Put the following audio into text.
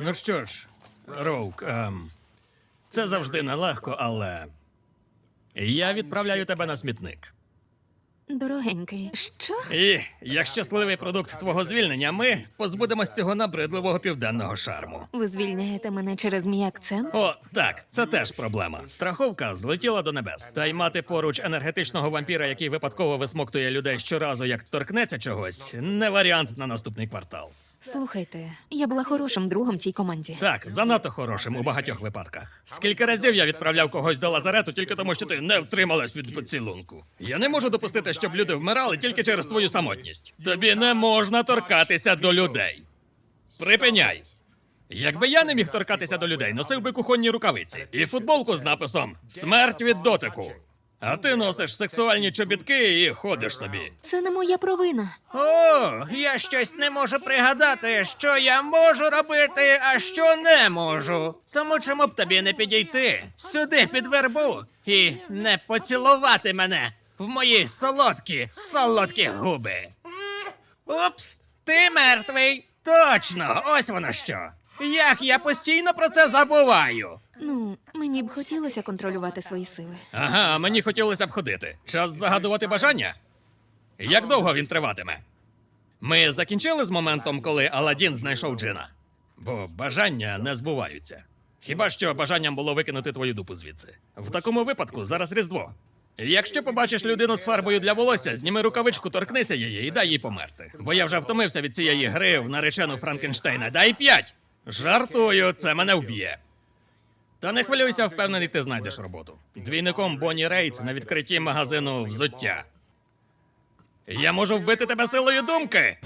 Ну що ж, Роук, ем, це завжди нелегко, але. Я відправляю тебе на смітник. Дорогенький, що? І як щасливий продукт твого звільнення, ми позбудемось цього набридливого південного шарму. Ви звільняєте мене через мій акцент? О, так, це теж проблема. Страховка злетіла до небес. Та й мати поруч енергетичного вампіра, який випадково висмоктує людей щоразу, як торкнеться чогось, не варіант на наступний квартал. Слухайте, я була хорошим другом цій команді. Так, занадто хорошим у багатьох випадках. Скільки разів я відправляв когось до лазарету тільки тому, що ти не втрималась від поцілунку. Я не можу допустити, щоб люди вмирали тільки через твою самотність. Тобі не можна торкатися до людей. Припиняй. Якби я не міг торкатися до людей, носив би кухонні рукавиці і футболку з написом Смерть від дотику. А ти носиш сексуальні чобітки і ходиш собі. Це не моя провина. О, я щось не можу пригадати, що я можу робити, а що не можу. Тому чому б тобі не підійти сюди під вербу і не поцілувати мене в мої солодкі, солодкі губи. Упс, ти мертвий. Точно, ось воно що. Як я постійно про це забуваю. Ну, мені б хотілося контролювати свої сили. Ага, мені хотілося б ходити. Час загадувати бажання? Як довго він триватиме? Ми закінчили з моментом, коли Аладдін знайшов джина. Бо бажання не збуваються. Хіба що бажанням було викинути твою дупу звідси. В такому випадку зараз Різдво. Якщо побачиш людину з фарбою для волосся, зніми рукавичку, торкнися її і дай їй померти. Бо я вже втомився від цієї гри в наречену Франкенштейна. Дай п'ять! Жартую, це мене вб'є. Та не хвилюйся, впевнений, ти знайдеш роботу. Двійником Бонні Рейд на відкритті магазину взуття. Я можу вбити тебе силою думки.